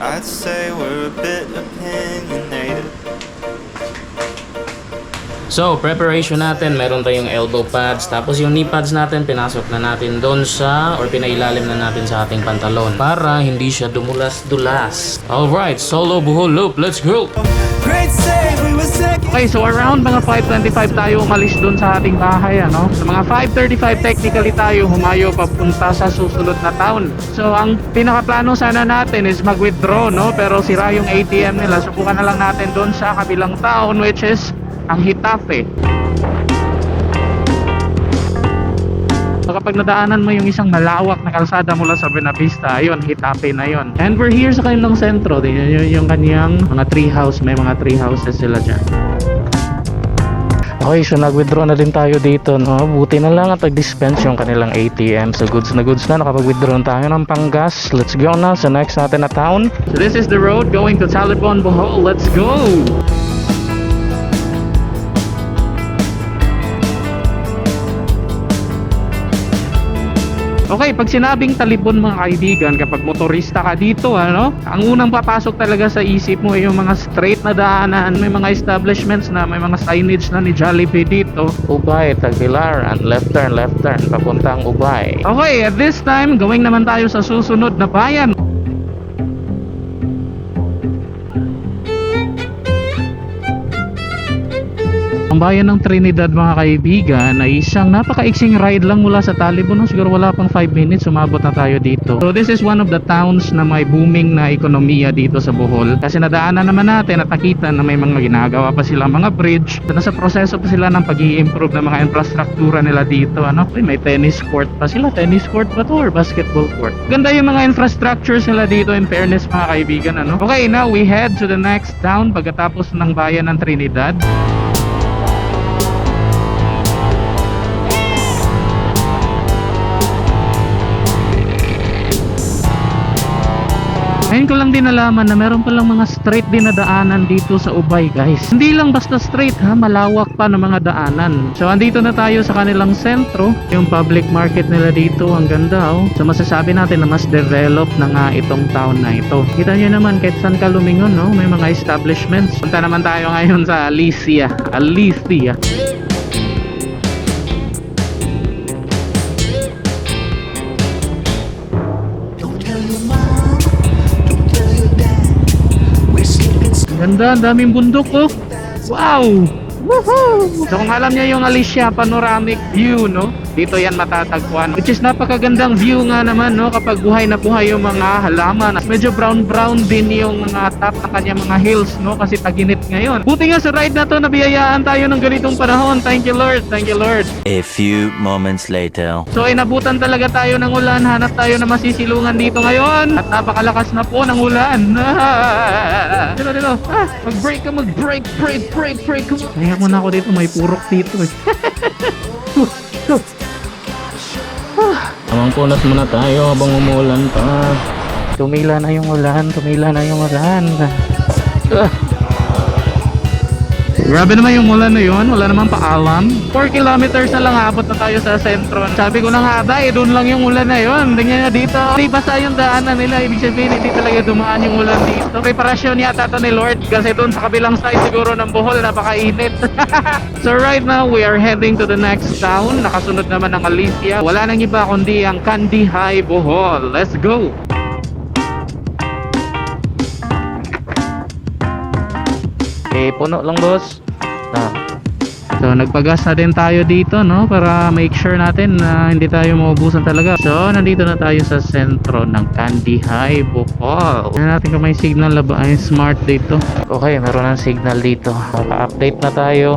I'd say we're a bit opinionated. So, preparation natin, meron tayong elbow pads, tapos yung knee pads natin, pinasok na natin doon sa, or pinailalim na natin sa ating pantalon para hindi siya dumulas-dulas. Alright, solo buhol loop, let's go! Great Okay, so around mga 5.25 tayo umalis doon sa ating bahay, ano? Sa mga 5.35 technically tayo humayo papunta sa susunod na town. So, ang pinakaplano sana natin is mag-withdraw, no? Pero sira yung ATM nila. Subukan na lang natin doon sa kabilang town, which is ang Hitafe. Kapag nadaanan mo yung isang malawak na kalsada mula sa Buenavista, ayun, Hitafe na yon. And we're here sa kanilang sentro. Tingnan nyo yung kanyang mga tree house. May mga tree houses sila dyan. Okay, so nag-withdraw na din tayo dito, no? Buti na lang at nag-dispense yung kanilang ATM. So goods na goods na, nakapag-withdraw na tayo ng panggas. Let's go na sa next natin na town. So this is the road going to Talibon, Bohol. Let's go! Okay, pag sinabing talibon mga kaibigan, kapag motorista ka dito, ano, ang unang papasok talaga sa isip mo ay yung mga straight na daanan, may mga establishments na, may mga signage na ni Jollibee dito. Ubay, Tagbilaran, left turn, left turn, papuntang Ubay. Okay, at this time, going naman tayo sa susunod na bayan. Ang bayan ng Trinidad mga kaibigan ay isang napakaiksing ride lang mula sa Talibon. No? Siguro wala pang 5 minutes, sumabot na tayo dito. So this is one of the towns na may booming na ekonomiya dito sa Bohol. Kasi nadaanan naman natin at nakita na may mga ginagawa pa sila mga bridge. So, nasa proseso pa sila ng pag improve ng mga infrastruktura nila dito. Ano? Uy, may tennis court pa sila. Tennis court ba to or basketball court? Ganda yung mga infrastructures nila dito in fairness mga kaibigan. Ano? Okay, now we head to the next town pagkatapos ng bayan ng Trinidad. Ngayon ko lang din nalaman na meron palang mga straight din na daanan dito sa Ubay guys. Hindi lang basta straight ha, malawak pa ng mga daanan. So andito na tayo sa kanilang sentro, yung public market nila dito, ang ganda oh. So masasabi natin na mas develop na nga itong town na ito. Kita nyo naman kahit saan ka lumingon no, may mga establishments. Punta naman tayo ngayon sa Alicia. Alicia. Ganda, ang daming bundok oh. Wow! Woohoo! So kung alam niyo yung Alicia panoramic view, no? Dito yan matatagpuan. Which is napakagandang view nga naman, no? Kapag buhay na buhay yung mga halaman. Medyo brown-brown din yung mga top ng kanyang mga hills, no? Kasi taginit ngayon. Buti nga sa ride na to, nabiyayaan tayo ng ganitong panahon. Thank you Lord, thank you Lord. A few moments later. So inabutan talaga tayo ng ulan. Hanap tayo na masisilungan dito ngayon. At napakalakas na po ng ulan. Dito, dito. Ah, mag-break ka, mag-break, break, break, break. Kaya mo na ako dito. May purok dito eh. Amang punat muna tayo habang umuulan pa. Tumila na yung ulan. Tumila na yung ulan. Ah. Grabe naman yung ulan na yun. Wala naman paalam. 4 kilometers na lang abot na tayo sa sentro. Sabi ko na nga, day, doon lang yung ulan na yun. Tingnan nyo dito. Di basa yung daanan nila. Ibig sabihin, hindi talaga dumaan yung ulan dito. Preparasyon yata to ni Lord. Kasi doon sa kabilang side siguro ng Bohol, napakainit. so right now, we are heading to the next town. Nakasunod naman ng Alicia. Wala nang iba kundi ang Kandihay, Bohol. Let's go! Eh, puno lang boss. Ah, So nagpagas na din tayo dito no para make sure natin na hindi tayo maubusan talaga. So nandito na tayo sa sentro ng Candy High Bohol. Tingnan natin kung may signal na ba ay smart dito. okay, meron ng signal dito. Maka-update na tayo.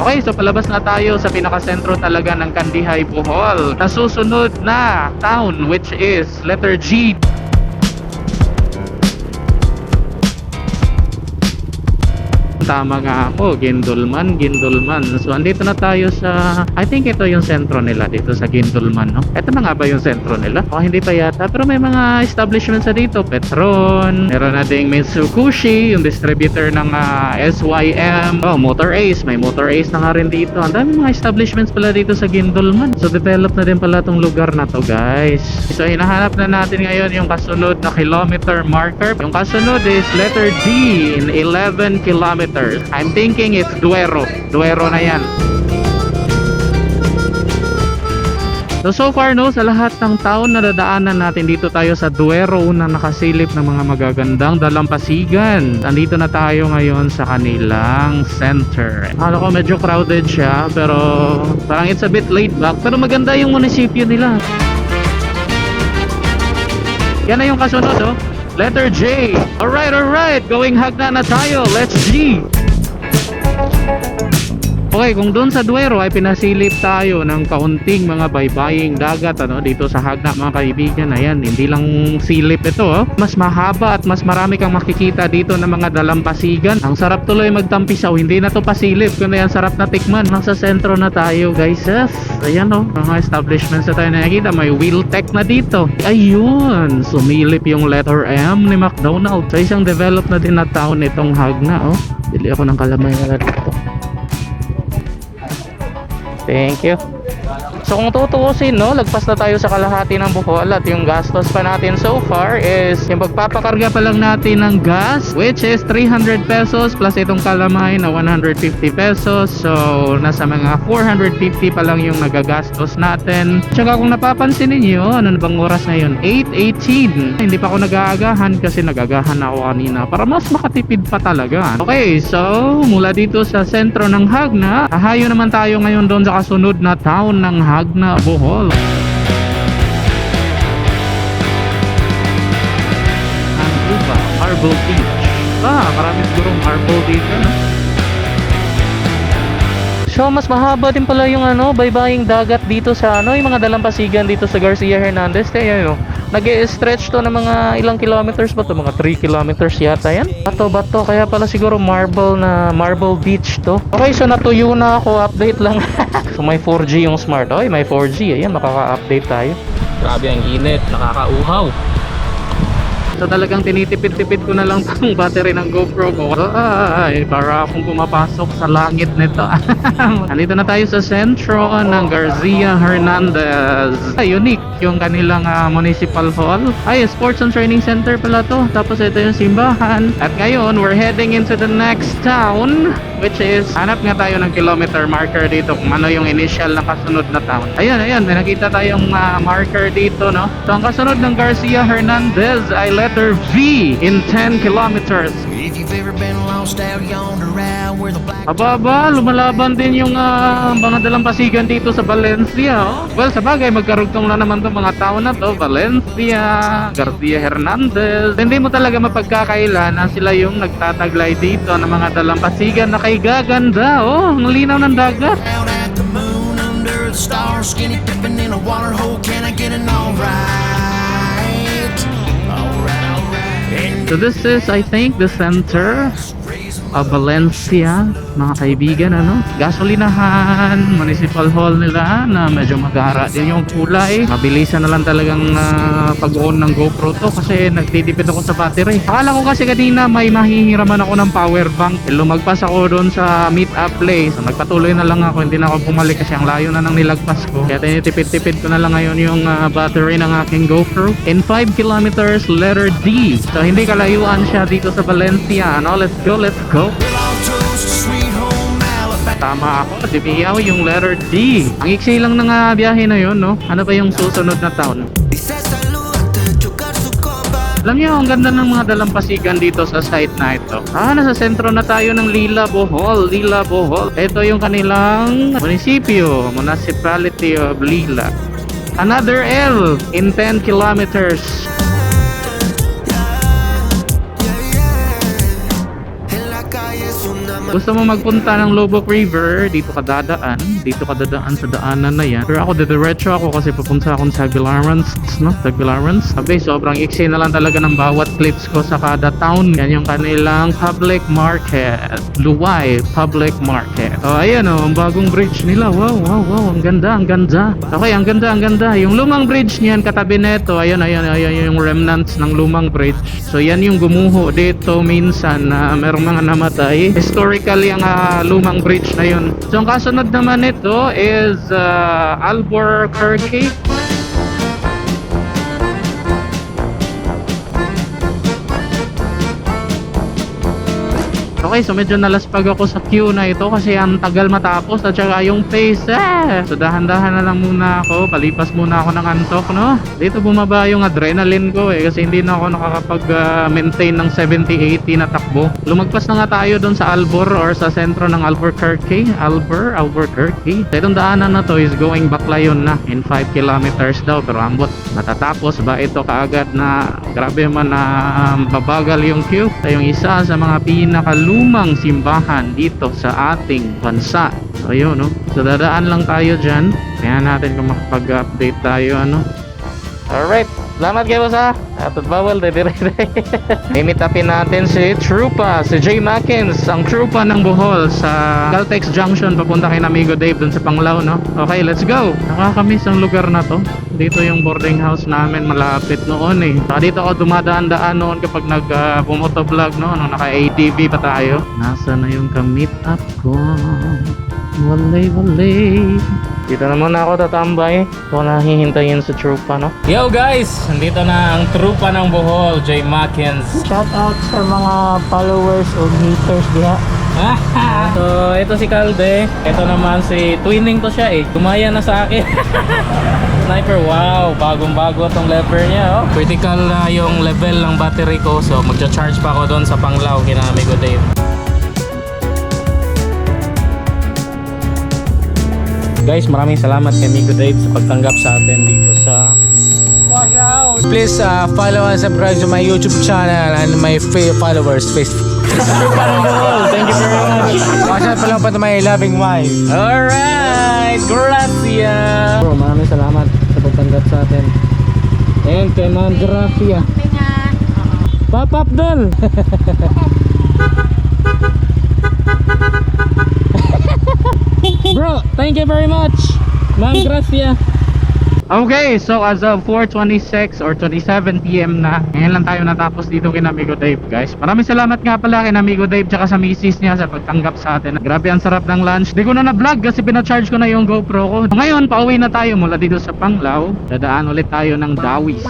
Okay, so palabas na tayo sa pinaka-sentro talaga ng Candy High Bohol. Nasusunod na town which is letter G. tama nga ako. Gindulman, Gindulman. So, andito na tayo sa... I think ito yung sentro nila dito sa Gindulman, no? Ito na nga ba yung sentro nila? O, hindi pa yata. Pero may mga establishments sa dito. Petron. Meron na ding Mitsukushi, yung distributor ng ah, SYM. Oh, Motor Ace. May Motor Ace na nga rin dito. Ang dami mga establishments pala dito sa Gindulman. So, develop na din pala tong lugar na to, guys. So, hinahanap na natin ngayon yung kasunod na kilometer marker. Yung kasunod is letter D in 11 kilometers. I'm thinking it's Duero. Duero na yan. So, so far no, sa lahat ng taon na dadaanan natin dito tayo sa Duero na nakasilip ng mga magagandang dalampasigan. Nandito na tayo ngayon sa kanilang center. Akala ko medyo crowded siya, pero parang it's a bit laid back. Pero maganda yung munisipyo nila. Yan na yung kasunod, oh. Letter J. Alright, alright. Going hagna na tayo. Let's G. Okay, kung doon sa Duero ay pinasilip tayo ng kaunting mga baybaying dagat ano dito sa Hagna mga kaibigan. Ayan, hindi lang silip ito, oh. Mas mahaba at mas marami kang makikita dito ng mga dalampasigan. Ang sarap tuloy magtampisaw, hindi na to pasilip, kundi ang sarap na tikman. Nasa sentro na tayo, guys. Yes. Ayan oh, mga establishments na tayo nakikita. May wheel tech na dito. Ayun, sumilip yung letter M ni McDonald's. Sa isang develop na din na town itong Hagna, oh. Bili ako ng kalamay na dito. Thank you. So kung tutuusin, no, lagpas na tayo sa kalahati ng Bohol at yung gastos pa natin so far is yung pagpapakarga pa lang natin ng gas which is 300 pesos plus itong kalamay na 150 pesos. So nasa mga 450 pa lang yung nagagastos natin. Tsaka kung napapansin niyo ano na bang oras na yun? 8.18. Hindi pa ako nag-aagahan kasi nag-aagahan ako kanina para mas makatipid pa talaga. Okay, so mula dito sa sentro ng Hagna, hahayo naman tayo ngayon doon sa kasunod na town ng Hagna, Bohol. Ano ba? Marble Beach. Ah, marami siguro marble dito, no? So, mas mahaba din pala yung ano, baybaying dagat dito sa ano, yung mga dalampasigan dito sa Garcia Hernandez. Kaya yun, nag stretch to ng mga ilang kilometers ba to? Mga 3 kilometers yata yan. Bato, bato. Kaya pala siguro marble na, marble beach to. Okay, so natuyo na ako. Update lang. so, may 4G yung smart. Okay, may 4G. Ayan, makaka-update tayo. Grabe ang init, nakakauhaw. So talagang tinitipid-tipid ko na lang tong battery ng GoPro ko. Ay, para akong pumapasok sa langit nito. Andito na tayo sa sentro ng Garcia Hernandez. Ay, unique yung kanilang ah, municipal hall. Ay, sports and training center pala to. Tapos ito yung simbahan. At ngayon, we're heading into the next town which is hanap nga tayo ng kilometer marker dito kung ano yung initial na kasunod na town. Ayun, ayun, may nakita tayong ah, marker dito, no? So, ang kasunod ng Garcia Hernandez ay letter V in 10 kilometers. If you've ever been lost out yonder out where the black Aba, aba, lumalaban din yung ah, mga dalampasigan dito sa Valencia. Oh. Well, sa bagay, magkarugtong na naman itong mga tao na to. Valencia, Garcia Hernandez. Hindi mo talaga mapagkakaila na sila yung nagtataglay dito ng mga dalampasigan na kay gaganda. Oh, ang linaw ng dagat. out at the moon under the stars, skinny dipping in a water hole. Can I get an alright? So this is, I think, the center of Valencia, mga kaibigan, ano? Gasolinahan, municipal hall nila na medyo magara din yung kulay. Mabilisan na lang talagang ah, pag-on ng GoPro to kasi nagtitipid ako sa battery. Akala ko kasi kanina may mahihiraman ako ng power bank. Eh, Lumagpas ako doon sa meet up place. So, nagpatuloy na lang ako, hindi na ako bumalik kasi ang layo na nang nilagpas ko. Kaya tinitipid-tipid ko na lang ngayon yung ah, battery ng aking GoPro. In 5 kilometers, letter D. So hindi kalayuan siya dito sa Valencia. Ano? Let's go, let's go. Tama ako, si Miyaw yung letter D. Ang iksi lang ng ah, biyahe na yun, no? Ano ba yung susunod na town? Alam niyo, ang ganda ng mga dalampasigan dito sa site na ito. Ah, nasa sentro na tayo ng Lila Bohol. Lila Bohol. Ito yung kanilang munisipyo, Municipality of Lila. Another L in 10 kilometers. Gusto mo magpunta ng Lobok River, dito ka dadaan. Dito ka dadaan sa daanan na yan. Pero ako, didiretso ako kasi pupunta akong Tagbilarans, no? Tagbilarans. Sabi, sobrang iksi na lang talaga ng bawat clips ko sa kada town. Yan yung kanilang public market. Luwai Public Market. Oh, ayan oh, ang bagong bridge nila. Wow, wow, wow. Ang ganda, ang ganda. Okay, ang ganda, ang ganda. Yung lumang bridge niyan, katabi neto, ayan, ayan, ayan, yung remnants ng lumang bridge. So, yan yung gumuho dito minsan na merong mga namatay. Historically, ang ah, lumang bridge na yun. So, ang kasunod naman nito is uh, Albuquerque. Okay, so medyo nalaspag ako sa queue na ito kasi ang tagal matapos at saka yung pace eh. So dahan-dahan na lang muna ako, palipas muna ako ng antok no. Dito bumaba yung adrenaline ko eh kasi hindi na ako nakakapag-maintain ng 70-80 na takbo. Lumagpas na nga tayo doon sa Albor or sa sentro ng Albuquerque. Albor, Albuquerque. So itong daanan na to is going Baclayon na in 5 kilometers daw pero ambot matatapos ba ito kaagad na grabe man na um, babagal yung queue. So yung isa sa mga pinakalumang simbahan dito sa ating bansa. So yun no. So dadaan lang tayo dyan. Kaya natin kung makapag-update tayo ano. Alright. Salamat kayo sa at bawal de dire. Limit upin natin si Trupa, si Jay Mackins, ang Trupa ng Bohol sa Caltex Junction papunta kay Amigo Dave dun sa Panglao, no? Okay, let's go. Nakakamiss ang lugar na to. Dito yung boarding house namin malapit noon eh. Saka dito ako dumadaan-daan noon kapag nag uh, bumotovlog no, nung naka ADV pa tayo. Nasa na yung ka-meet up ko? Walay, walay. Dito naman ako tatambay. Ito na hihintayin sa trupa, no? Yo guys! Nandito na ang trupa ng Bohol, Jay Mackins. Shout out sa mga followers o haters diha. so, ito si Calde. Ito naman si Twinning to siya eh. Gumaya na sa akin. Sniper, wow! Bagong-bago tong lever niya, oh. Critical na yung level ng battery ko. So, magcha-charge pa ako doon sa Panglao kina Amigo Dave. Guys, maraming salamat kay Amigo Dave sa pagtanggap sa atin dito sa Please uh, follow and subscribe to my YouTube channel and my followers Facebook. Thank you very much. Watch out pa lang pa to my loving wife. Alright! Gracias! Bro, maraming salamat sa pagtanggap sa atin. And kay Ma'am Gracia. Pop up doll! Bro, thank you very much! Ma'am Gracia. Okay, so as of 4.26 or 27 PM na, ngayon lang tayo natapos dito kay Amigo Dave guys. Maraming salamat nga pala kay Amigo Dave tsaka sa misis niya sa pagtanggap sa atin. Grabe ang sarap ng lunch. Di ko na na-vlog kasi pinacharge ko na yung GoPro ko. Ngayon, pauwi na tayo mula dito sa Panglao. Dadaan ulit tayo ng Dawis.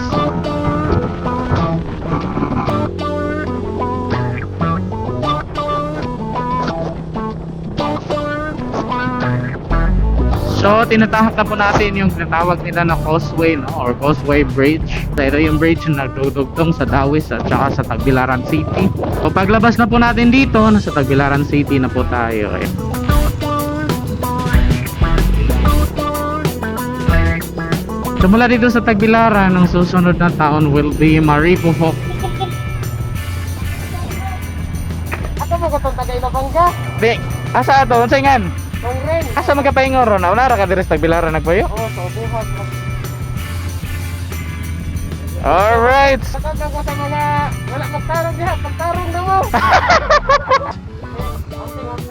So, tinatahak na po natin yung tinatawag nila na causeway no? or causeway bridge. Ito yung bridge na nagdudugtong sa Dawis at saka sa Tagbilaran City. So, paglabas na po natin dito, nasa Tagbilaran City na po tayo. Eh. So, mula dito sa Tagbilaran, ang susunod na town will be Maripohok. Ako mo katong tagay na bangga. Be, asa ato? Unsa ingan? Kung rin. Asa magkapaingon ron? Unara ka diri sa Tagbilaran nagpayo? Oh, so buhat mo. Alright. Katong ko sa mga wala magtarong diha, pagtarong na mo.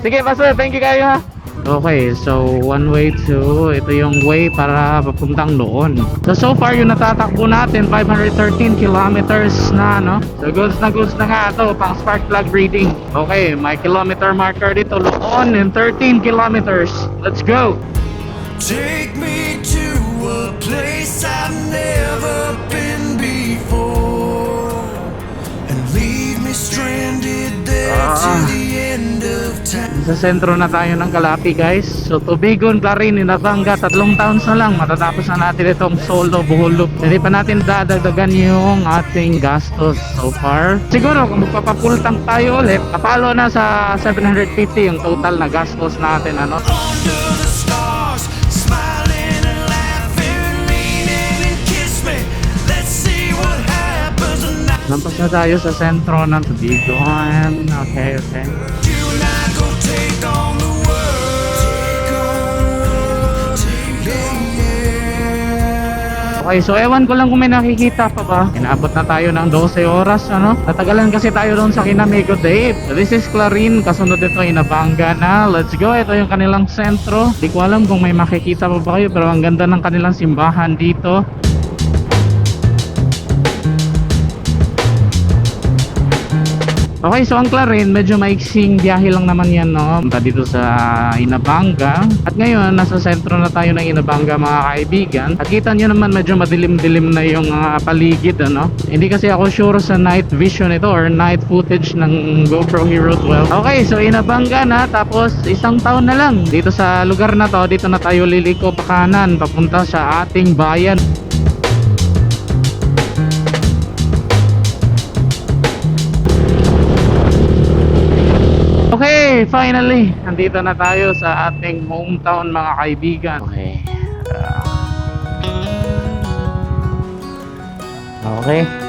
Sige, Pastor. Thank you kayo ha. Okay, so one way to, ito yung way para papuntang noon. So, so far yung natatakbo natin, 513 kilometers na, no? So, goods na goods na nga ito, pang spark plug reading. Okay, may kilometer marker dito, Loon in 13 kilometers. Let's go! Take me to a place I've never been before and leave me stranded there Ah. to the. Sa sentro na tayo ng Kalapi guys. So Tubigon, Clarin, Inabanga, tatlong towns na lang. Matatapos na natin itong solo Bohol Loop. Hindi pa natin dadagdagan yung ating gastos so far. Siguro kung magpapapull tank tayo ulit, kapalo na sa 750 yung total na gastos natin. Ano? Lampas na tayo sa sentro ng Tubigon. Okay, okay. Okay, so ewan ko lang kung may nakikita pa ba. Inaabot na tayo ng 12 oras, ano? Natagalan kasi tayo doon sa Kinamigo Dave. So, this is Clarin, kasunod ito Inabanga na. Let's go, ito yung kanilang sentro. Di ko alam kung may makikita pa ba kayo, pero ang ganda ng kanilang simbahan dito. Okay, so ang Clarin, medyo maiksing biyahe lang naman yan, no? Punta dito sa Inabanga. At ngayon, nasa sentro na tayo ng Inabanga, mga kaibigan. At kita nyo naman, medyo madilim-dilim na yung ah, paligid, ano? Hindi kasi ako sure sa night vision ito or night footage ng GoPro Hero 12. Okay, so Inabanga na, tapos isang taon na lang. Dito sa lugar na to, dito na tayo liliko pa kanan, papunta sa ating bayan. Okay, finally, nandito na tayo sa ating hometown mga kaibigan. Okay. Ah. okay.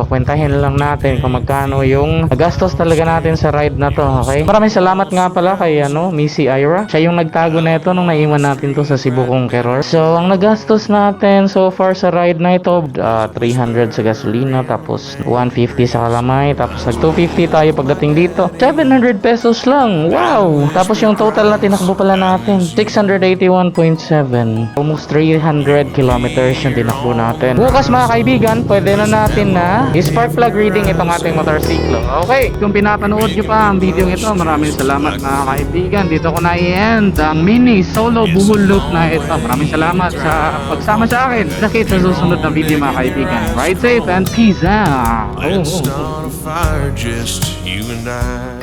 Pakwentahin lang natin kung magkano yung gastos talaga natin sa ride na to, okay? Maraming salamat nga pala kay ano, Missy Ira. Siya yung nagtago na ito nung naiwan natin to sa Cebu Conqueror. So, ang nagastos natin so far sa ride na ito, ah, 300 sa gasolina, tapos 150 sa kalamay, tapos nag 250 tayo pagdating dito. 700 pesos lang. Wow! Tapos yung total na tinakbo pala natin, 681.7. Almost 300 kilometers yung tinakbo natin. Bukas mga kaibigan, pwede na natin na spark plug reading itong ating motorsiklo. Okay, kung pinapanood nyo pa ang video ito, maraming salamat mga kaibigan. Dito ko na i-end ang mini solo buhol loop na ito. Maraming salamat sa pagsama sa akin. Nakita sa susunod na video mga kaibigan. Ride safe and peace out. Let's start a fire, just you and I.